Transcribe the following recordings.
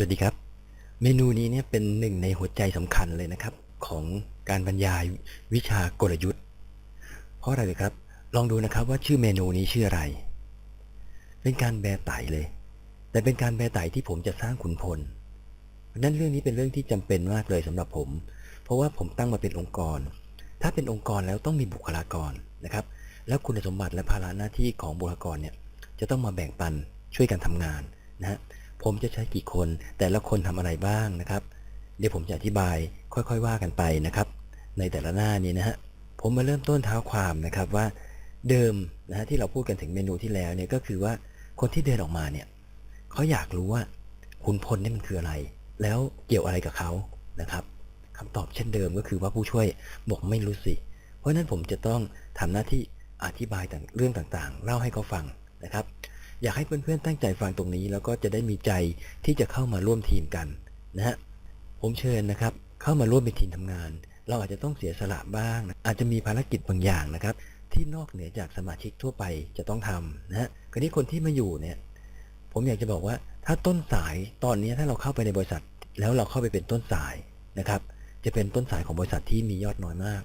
สวัสดีครับ เมนูนี้เนี่ยเป็นหนึ่งในหัวใจสำคัญเลยนะครับ ของการบรรยายวิชากลยุทธ์ เพราะอะไรเลยครับ ลองดูนะครับว่าชื่อเมนูนี้ชื่ออะไร เป็นการแบไตเลย แต่เป็นการแบไตที่ผมจะสร้างขุนพลนั้นเรื่องนี้เป็นเรื่องที่จำเป็นมากเลยสำหรับผม เพราะว่าผมตั้งมาเป็นองค์กร ถ้าเป็นองค์กรแล้วต้องมีบุคลากรนะครับ แล้วคุณสมบัติและภาระหน้าที่ของบุคลากรเนี่ยจะต้องมาแบ่งปันช่วยกันทำงานนะฮะ ผมจะใช้กี่คน แต่ละคนทำอะไรบ้างนะครับ เดี๋ยวผมจะอธิบายค่อยๆว่ากันไปนะครับ ในแต่ละหน้านี้นะฮะผมมาเริ่มต้นเท้าความนะครับว่าเดิมนะฮะที่เราพูดกันถึงเมนูที่แล้วเนี่ยก็คือว่าคนที่เดินออกมาเนี่ยเขาอยากรู้ว่าขุนพลนี่มันคืออะไร แล้วเกี่ยวอะไรกับเขานะครับคำตอบเช่นเดิมก็คือว่าผู้ช่วยบอกไม่รู้สิ เพราะนั้นผมจะต้องทำหน้าที่อธิบายต่างเรื่องต่างๆ เล่าให้เขาฟังนะครับ อยากให้เพื่อนๆตั้งใจฟังตรงนี้ แล้วก็จะได้มีใจที่จะเข้ามาร่วมทีมกันนะฮะผมเชิญนะครับ เข้ามาร่วมเป็นทีมทำงาน เราอาจจะต้องเสียสละบ้าง อาจจะมีภารกิจบางอย่างนะครับ ที่นอกเหนือจากสมาชิกทั่วไปจะต้องทำนะฮะคราวนี้คนที่มาอยู่เนี่ย ผมอยากจะบอกว่าถ้าต้นสายตอนนี้ถ้าเราเข้าไปในบริษัท แล้วเราเข้าไปเป็นต้นสายนะครับ จะเป็นต้นสายของบริษัทที่มียอดน้อยมาก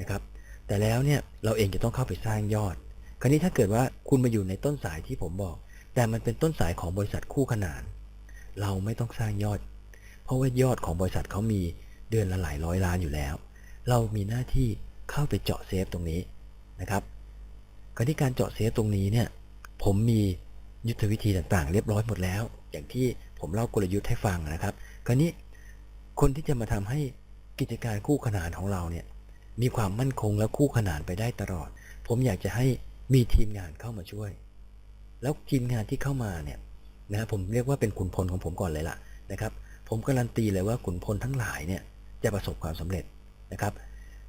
นะครับ แต่แล้วเนี่ยเราเองจะต้องเข้าไปสร้างยอด คราวนี้ถ้าเกิดว่าคุณมาอยู่ในต้นสายที่ผมบอก แต่มันเป็นต้นสายของบริษัทคู่ขนาน เราไม่ต้องสร้างยอด เพราะว่ายอดของบริษัทเขามีเดือนละหลายร้อยล้านอยู่แล้ว เรามีหน้าที่เข้าไปเจาะเซฟตรงนี้นะครับคราวนี้การเจาะเซฟตรงนี้เนี่ยผมมียุทธวิธีต่างๆ เรียบร้อยหมดแล้ว อย่างที่ผมเล่ากลยุทธ์ให้ฟังนะครับ คราวนี้คนที่จะมาทำให้กิจการคู่ขนานของเราเนี่ยมีความมั่นคงและคู่ขนานไปได้ตลอด ผมอยากจะให้ มีทีมงานเข้ามาช่วย แล้วทีมงานที่เข้ามาเนี่ยนะผมเรียกว่าเป็นขุนพลของผมก่อนเลยล่ะนะครับ ผมการันตีเลยว่าขุนพลทั้งหลายเนี่ยจะประสบความสำเร็จนะครับ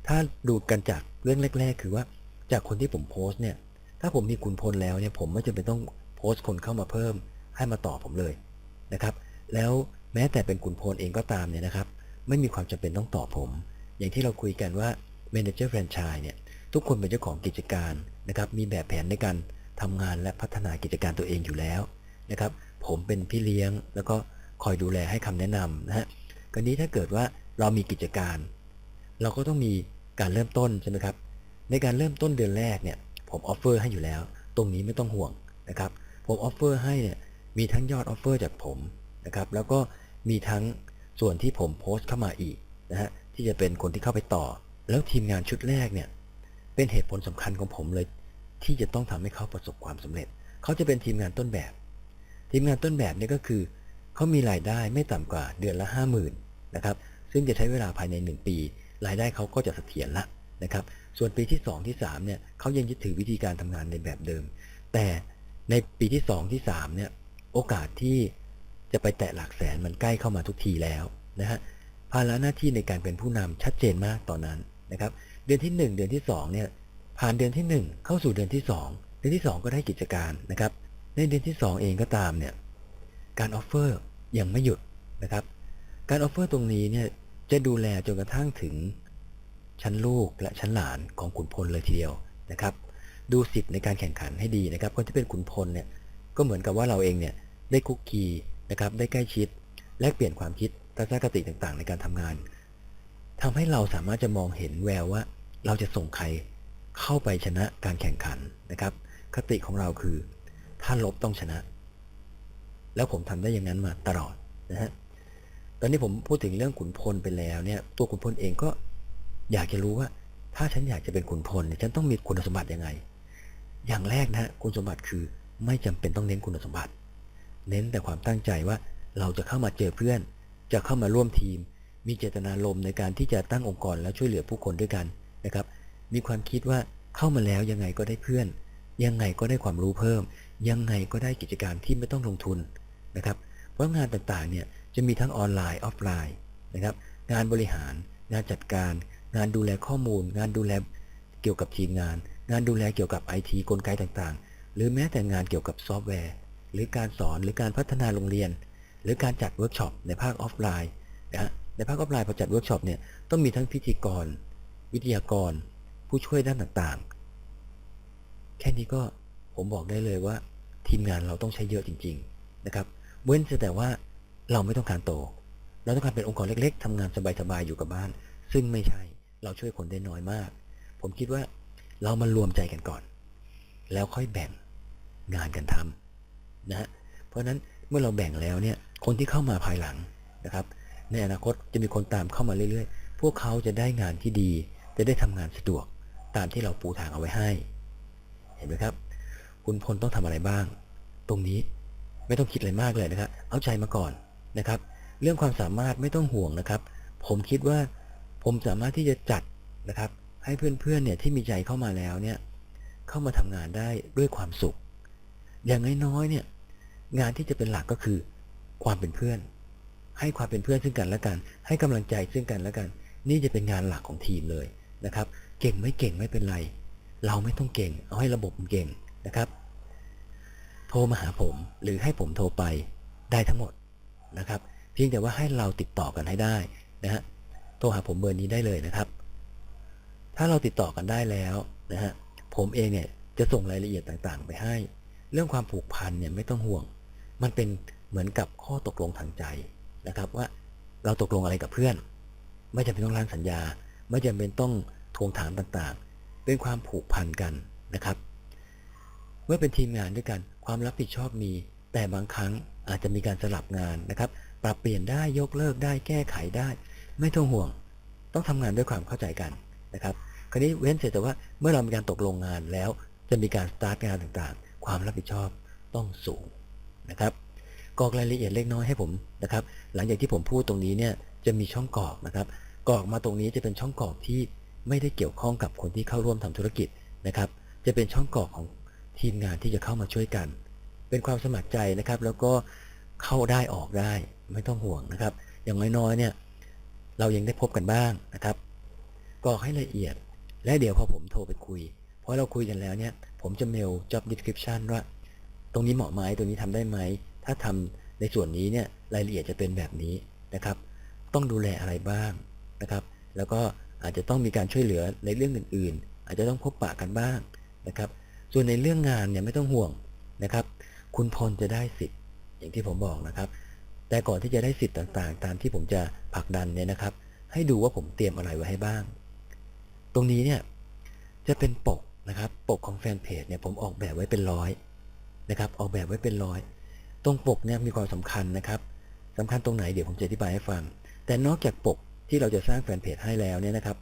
ถ้าดูกันจากเรื่องแรก ๆ คือว่าจากคนที่ผมโพสต์เนี่ย ถ้าผมมีขุนพลแล้วเนี่ย ผมไม่จำเป็นต้องโพสต์คนเข้ามาเพิ่ม ให้มาต่อผมเลยนะครับ แล้วแม้แต่เป็นขุนพลเองก็ตามเนี่ยนะครับ ไม่มีความจำเป็นต้องต่อผม อย่างที่เราคุยกันว่า Manager Franchise เนี่ย ทุกคนเป็นเจ้าของกิจการนะครับ มีแบบแผนในการทำงานและพัฒนากิจการตัวเองอยู่แล้วนะครับ ผมเป็นพี่เลี้ยงแล้วก็คอยดูแลให้คำแนะนำนะฮะกรณีถ้าเกิดว่าเรามีกิจการ เราก็ต้องมีการเริ่มต้นใช่ไหมครับ ในการเริ่มต้นเดือนแรกเนี่ย ผมออฟเฟอร์ให้อยู่แล้ว ตรงนี้ไม่ต้องห่วงนะครับ ผมออฟเฟอร์ให้เนี่ยมีทั้งยอดออฟเฟอร์จากผมนะครับ แล้วก็มีทั้งส่วนที่ผมโพสต์เข้ามาอีกนะฮะที่จะเป็นคนที่เข้าไปต่อ แล้วทีมงานชุดแรกเนี่ย เป็นเหตุผลสำคัญของผมเลย ที่จะต้องทำให้เขาประสบความสำเร็จ เขาจะเป็นทีมงานต้นแบบ ทีมงานต้นแบบเนี่ยก็คือเขามีรายได้ไม่ต่ำกว่าเดือนละ 5 0,000นะครับซึ่งจะใช้เวลาภายใน 1 ปี รายได้เขาก็จะเสถียรละนะครับ ส่วนปีที่ 2 ที่3เนี่ยเขายังยึดถือวิธีการทำงานในแบบเดิม แต่ในปีที่ 2 ที่3เนี่ยโอกาสที่จะไปแตะหลักแสนมันใกล้เข้ามาทุกทีแล้วนะฮะภาระหน้าที่ในการเป็นผู้นำชัดเจนมากตอนนั้น นะครับ เดือนที่ 1 เดือนที่2เนี่ยผ่านเดือนที่ 1 เข้าสู่เดือนที่ 2 เดือนที่ 2 ก็ได้กิจการนะครับ ในเดือนที่ 2 เองก็ตามเนี่ยการออฟเฟอร์ยังไม่หยุดนะครับ การออฟเฟอร์ตรงนี้เนี่ยจะดูแลจนกระทั่งถึงชั้นลูกและชั้นหลานของขุนพลเลยทีเดียวนะครับ ดูสิทธิ์ในการแข่งขันให้ดีนะครับคนที่เป็นขุนพลเนี่ยก็เหมือนกับว่าเราเองเนี่ยได้คุกคีนะครับได้ใกล้ชิด แลกเปลี่ยนความคิดทัศนคติต่างๆ ในการทำงาน ทำให้เราสามารถจะมองเห็นแววว่า เราจะส่งใครเข้าไปชนะการแข่งขันนะครับ คติของเราคือ ถ้าลบต้องชนะ แล้วผมทำได้อย่างนั้นมาตลอดนะฮะตอนนี้ผมพูดถึงเรื่องขุนพลไปแล้วเนี่ยตัวขุนพลเองก็อยากจะรู้ว่า ถ้าฉันอยากจะเป็นขุนพลเนี่ยฉันต้องมีคุณสมบัติยังไง อย่างแรกนะฮะคุณสมบัติคือไม่จำเป็นต้องเน้นคุณสมบัติ เน้นแต่ความตั้งใจว่าเราจะเข้ามาเจอเพื่อน จะเข้ามาร่วมทีม มีเจตนารมณ์ในการที่จะตั้งองค์กรและช่วยเหลือผู้คนด้วยกันนะครับ มีความคิดว่าเข้ามาแล้วยังไงก็ได้เพื่อน ยังไงก็ได้ความรู้เพิ่ม ยังไงก็ได้กิจการที่ไม่ต้องลงทุนนะครับ เพราะงานต่างๆเนี่ยจะมีทั้งออนไลน์ออฟไลน์นะครับ งานบริหาร งานจัดการ งานดูแลข้อมูล งานดูแลเกี่ยวกับทีมงาน งานดูแลเกี่ยวกับไอทีกลไกต่างๆ หรือแม้แต่งานเกี่ยวกับซอฟต์แวร์ หรือการสอนหรือการพัฒนาโรงเรียน หรือการจัดเวิร์กช็อปในภาคออฟไลน์นะฮะ ในภาคออฟไลน์พอจัดเวิร์กช็อปเนี่ยต้องมีทั้งพิธีกร วิทยากร ผู้ช่วยด้านต่างๆ แค่นี้ก็ผมบอกได้เลยว่า ทีมงานเราต้องใช้เยอะจริง ๆ นะครับ เว้นแต่ว่าเราไม่ต้องการโต เราต้องการเป็นองค์กรเล็ก ๆทำงานสบายๆอยู่กับบ้าน ซึ่งไม่ใช่เราช่วยคนได้น้อยมาก ผมคิดว่าเรามารวมใจกันก่อน แล้วค่อยแบ่งงานกันทำนะฮะเพราะนั้นเมื่อเราแบ่งแล้วเนี่ยคนที่เข้ามาภายหลังนะครับ ในอนาคตจะมีคนตามเข้ามาเรื่อยๆ พวกเขาจะได้งานที่ดี จะได้ทำงานสะดวก ตามที่เราปูทางเอาไว้ให้ เห็นไหมครับ คุณพลต้องทำอะไรบ้าง ตรงนี้ไม่ต้องคิดอะไรมากเลยนะครับ เอาใจมาก่อนนะครับ เรื่องความสามารถไม่ต้องห่วงนะครับ ผมคิดว่าผมสามารถที่จะจัดนะครับ ให้เพื่อนๆเนี่ยที่มีใจเข้ามาแล้วเนี่ยเข้ามาทำงานได้ด้วยความสุข อย่างน้อยๆเนี่ยงานที่จะเป็นหลักก็คือความเป็นเพื่อน ให้ความเป็นเพื่อนซึ่งกันและกัน ให้กำลังใจซึ่งกันและกัน นี่จะเป็นงานหลักของทีมเลยนะครับ เก่งไม่เก่งไม่เป็นไร เราไม่ต้องเก่ง เอาให้ระบบมันเก่งนะครับ โทรมาหาผมหรือให้ผมโทรไปได้ทั้งหมดนะครับ เพียงแต่ว่าให้เราติดต่อกันให้ได้นะฮะโทรหาผมเบอร์นี้ได้เลยนะครับ ถ้าเราติดต่อกันได้แล้วนะฮะผมเองเนี่ยจะส่งรายละเอียดต่างๆ ไปให้ เรื่องความผูกพันเนี่ยไม่ต้องห่วง มันเป็นเหมือนกับข้อตกลงทางใจ นะครับว่าเราตกลงอะไรกับเพื่อน ไม่จำเป็นต้องร่างสัญญา ไม่จำเป็นต้องทวงถามต่างๆ เป็นความผูกพันกันนะครับ เมื่อเป็นทีมงานด้วยกัน ความรับผิดชอบมี แต่บางครั้งอาจจะมีการสลับงานนะครับ ปรับเปลี่ยนได้ยกเลิกได้แก้ไขได้ ไม่ต้องห่วง ต้องทำงานด้วยความเข้าใจกันนะครับ คราวนี้เว้นเสร็จแต่ว่าเมื่อเรามีการตกลงงานแล้ว จะมีการสตาร์ทงานต่างๆ ความรับผิดชอบต้องสูงนะครับ กรอกรายละเอียดเล็กน้อยให้ผมนะครับ หลังจากที่ผมพูดตรงนี้เนี่ยจะมีช่องกรอกนะครับกรอกมาตรงนี้จะเป็นช่องกรอกที่ไม่ได้เกี่ยวข้องกับคนที่เข้าร่วมทำธุรกิจนะครับ จะเป็นช่องกรอกของทีมงานที่จะเข้ามาช่วยกัน เป็นความสมัครใจนะครับ แล้วก็เข้าได้ออกได้ไม่ต้องห่วงนะครับ อย่างน้อยๆเนี่ยเรายังได้พบกันบ้างนะครับกรอกให้ละเอียด และเดี๋ยวพอผมโทรไปคุย เพราะเราคุยกันแล้วเนี่ยผมจะเมล job description ว่า ตรงนี้เหมาะไหมตรงนี้ทำได้ไหม ถ้าทำในส่วนนี้เนี่ยรายละเอียดจะเป็นแบบนี้นะครับ ต้องดูแลอะไรบ้างนะครับ แล้วก็อาจจะต้องมีการช่วยเหลือในเรื่องอื่น ๆ อาจจะต้องพบปะกันบ้างนะครับ ส่วนในเรื่องงานเนี่ยไม่ต้องห่วงนะครับ คุณพลจะได้สิทธิ์อย่างที่ผมบอกนะครับ แต่ก่อนที่จะได้สิทธิ์ต่างๆ ตามที่ผมจะผลักดันเนี่ยนะครับ ให้ดูว่าผมเตรียมอะไรไว้ให้บ้าง ตรงนี้เนี่ยจะเป็นปกนะครับ ปกของแฟนเพจเนี่ยผมออกแบบไว้เป็นร้อยนะครับ ออกแบบไว้เป็นร้อย ตรงปกเนี่ยมีความสำคัญนะครับสำคัญตรงไหนเดี๋ยวผมจะอธิบายให้ฟัง แต่นอกจากปกที่เราจะสร้างแฟนเพจให้แล้วเนี่ยนะครับ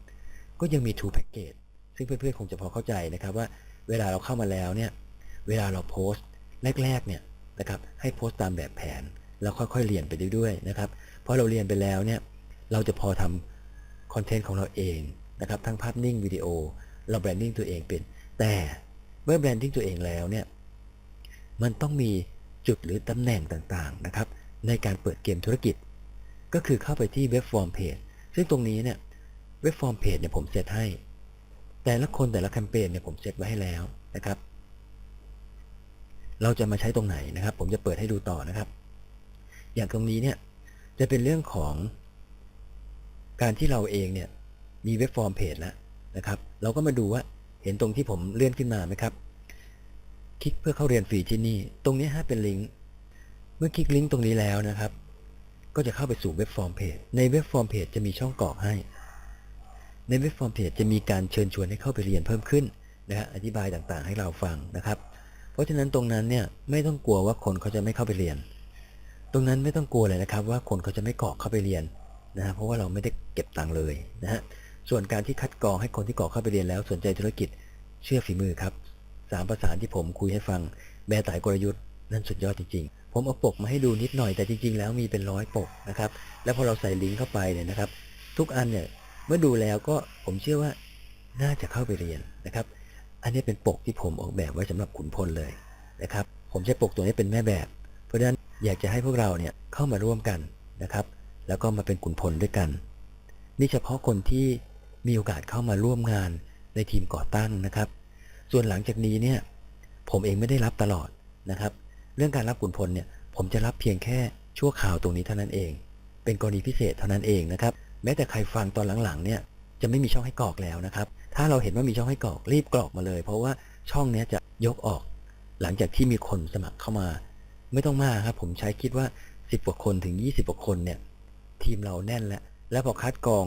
ก็ยังมี two package ซึ่งเพื่อนๆคงจะพอเข้าใจนะครับว่าเวลาเราเข้ามาแล้วเนี่ย เวลาเราโพสต์แรกๆเนี่ยนะครับ ให้โพสต์ตามแบบแผน แล้วค่อยๆเรียนไปด้วยๆนะครับ เพอเราเรียนไปแล้วเนี่ย เราจะพอทำคอนเทนต์ของเราเองนะครับ ทั้งภาพนิ่งวิดีโอ เราแบรนดิ้งตัวเองเป็น แต่เมื่อแบรนดิ้งตัวเองแล้วเนี่ย มันต้องมี จุดหรือตำแหน่งต่างๆนะครับในการเปิดเกมธุรกิจ ก็คือเข้าไปที่เว็บฟอร์มเพจซึ่งตรงนี้เนี่ยเว็บฟอร์มเพจเนี่ยผมเซตให้ แต่ละคนแต่ละแคมเปญเนี่ยผมเซตไว้ให้แล้วนะครับ เราจะมาใช้ตรงไหนนะครับ ผมจะเปิดให้ดูต่อนะครับ อย่างตรงนี้เนี่ยจะเป็นเรื่องของ การที่เราเองเนี่ยมีเว็บฟอร์มเพจแล้วนะครับ เราก็มาดูว่าเห็นตรงที่ผมเลื่อนขึ้นมาไหมครับ คลิกเพื่อเข้าเรียนฟรีที่นี่ ตรงนี้ฮะเป็นลิงก์ เมื่อคลิกลิงก์ตรงนี้แล้วนะครับ ก็จะเข้าไปสู่เว็บฟอร์มเพจ ในเว็บฟอร์มเพจจะมีช่องกรอกให้ ในเว็บฟอร์มเพจจะมีการเชิญชวนให้เข้าไปเรียนเพิ่มขึ้นนะฮะ อธิบายต่างๆ ให้เราฟังนะครับ เพราะฉะนั้นตรงนั้นเนี่ยไม่ต้องกลัวว่าคนเขาจะไม่เข้าไปเรียน ตรงนั้นไม่ต้องกลัวเลยนะครับ ว่าคนเขาจะไม่กรอกเข้าไปเรียนนะฮะ เพราะว่าเราไม่ได้เก็บตังค์เลยนะฮะ ส่วนการที่คัดกรองให้คนที่กรอกเข้าไปเรียนแล้วสนใจธุรกิจเชื่อฝีมือครับ สามประสานที่ผมคุยให้ฟัง แบร์ตายกลยุทธ์นั่นสุดยอดจริงๆ ผมเอาปกมาให้ดูนิดหน่อยแต่จริง ๆ แล้วมีเป็นร้อยปกนะครับ แล้วพอเราใส่ลิงก์เข้าไปเนี่ยนะครับ ทุกอันเนี่ยเมื่อดูแล้วก็ผมเชื่อว่าน่าจะเข้าไปเรียนนะครับ อันนี้เป็นปกที่ผมออกแบบไว้สำหรับขุนพลเลยนะครับ ผมใช้ปกตัวนี้เป็นแม่แบบ เพราะฉะนั้นอยากจะให้พวกเราเนี่ยเข้ามาร่วมกันนะครับ แล้วก็มาเป็นขุนพลด้วยกัน นี่เฉพาะคนที่มีโอกาสเข้ามาร่วมงานในทีมก่อตั้งนะครับ ส่วนหลังจากนี้เนี่ยผมเองไม่ได้รับตลอดนะครับ เรื่องการรับขุนพลเนี่ยผมจะรับเพียงแค่ชั่วข่าวตรงนี้เท่านั้นเอง เป็นกรณีพิเศษเท่านั้นเองนะครับ แม้แต่ใครฟังตอนหลังๆเนี่ยจะไม่มีช่องให้กรอกแล้วนะครับ ถ้าเราเห็นว่ามีช่องให้กรอกรีบกรอกมาเลย เพราะว่าช่องเนี้ยจะยกออก หลังจากที่มีคนสมัครเข้ามา ไม่ต้องมากครับ ผมใช้คิดว่า 10กว่าคนถึง 20กว่าคนเนี่ยทีมเราแน่นแล้ว แล้วพอคัดกรอง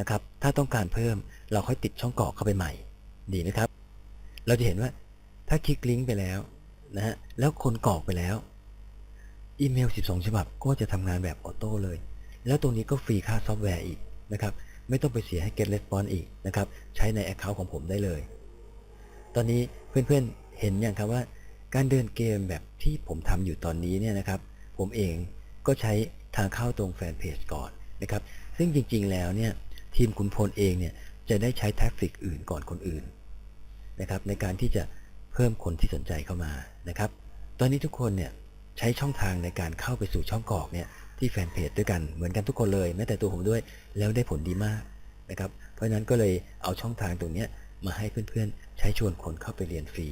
นะครับ ถ้าต้องการเพิ่มเราค่อยติดช่องกรอกเข้าไปใหม่ ดีนะครับ เราจะเห็นว่าถ้าคลิกลิงก์ไปแล้วนะฮะแล้วคนกรอกไปแล้ว อีเมล 12 ฉบับก็จะทำงานแบบออโต้เลย แล้วตรงนี้ก็ฟรีค่าซอฟต์แวร์อีกนะครับ ไม่ต้องไปเสียให้ Get Response อีกนะครับ ใช้ใน Account ของผมได้เลย ตอนนี้เพื่อนๆเห็นอย่างครับว่า การเดินเกมแบบที่ผมทำอยู่ตอนนี้เนี่ยนะครับ ผมเองก็ใช้ทางเข้าตรงแฟนเพจก่อนนะครับ ซึ่งจริงๆแล้วเนี่ยทีมคุณพลเองเนี่ยจะได้ใช้แท็กฟิกอื่นก่อนคนอื่น นะครับในการที่จะเพิ่มคนที่สนใจเข้ามานะครับ ตอนนี้ทุกคนเนี่ยใช้ช่องทางในการเข้าไปสู่ช่องกรอกเนี่ยที่แฟนเพจด้วยกันเหมือนกันทุกคนเลยแม้แต่ตัวผมด้วยแล้วได้ผลดีมากนะครับเพราะฉะนั้นก็เลยเอาช่องทางตรงนี้มาให้เพื่อนๆ ใช้ชวนคนเข้าไปเรียนฟรี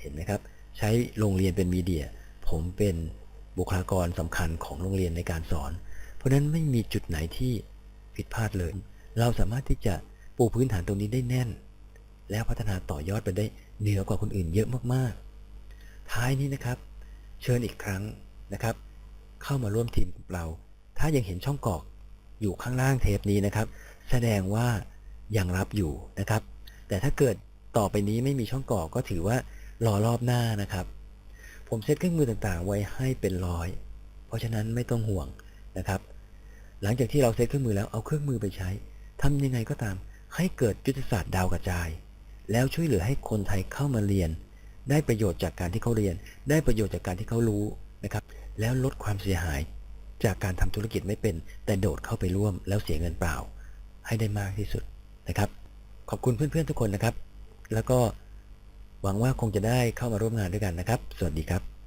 เห็นไหมครับ ใช้โรงเรียนเป็นมีเดีย ผมเป็นบุคลากรสำคัญของโรงเรียนในการสอน เพราะฉะนั้นไม่มีจุดไหนที่ผิดพลาดเลย เราสามารถที่จะปูพื้นฐานตรงนี้ได้แน่น แล้วพัฒนาต่อยอดไปได้เหนือกว่าคนอื่นเยอะมากๆ ท้ายนี้นะครับ เชิญอีกครั้งนะครับ เข้ามาร่วมทีมกับเรา ถ้ายังเห็นช่องกอกอยู่ข้างล่างเทปนี้นะครับ แสดงว่ายังรับอยู่นะครับ แต่ถ้าเกิดต่อไปนี้ไม่มีช่องกอกก็ถือว่ารอรอบหน้านะครับ ผมเซตเครื่องมือต่างๆ ไว้ให้เป็นร้อย เพราะฉะนั้นไม่ต้องห่วงนะครับ หลังจากที่เราเซตเครื่องมือแล้วเอาเครื่องมือไปใช้ทำยังไงก็ตามให้เกิดยุทธศาสตร์ดาวกระจาย แล้วช่วยเหลือให้คนไทยเข้ามาเรียน ได้ประโยชน์จากการที่เขาเรียน ได้ประโยชน์จากการที่เขารู้นะครับ แล้วลดความเสียหาย จากการทำธุรกิจไม่เป็น แต่โดดเข้าไปร่วมแล้วเสียเงินเปล่า ให้ได้มากที่สุดนะครับ ขอบคุณเพื่อนๆทุกคนนะครับ แล้วก็หวังว่าคงจะได้เข้ามาร่วมงานด้วยกันนะครับ สวัสดีครับ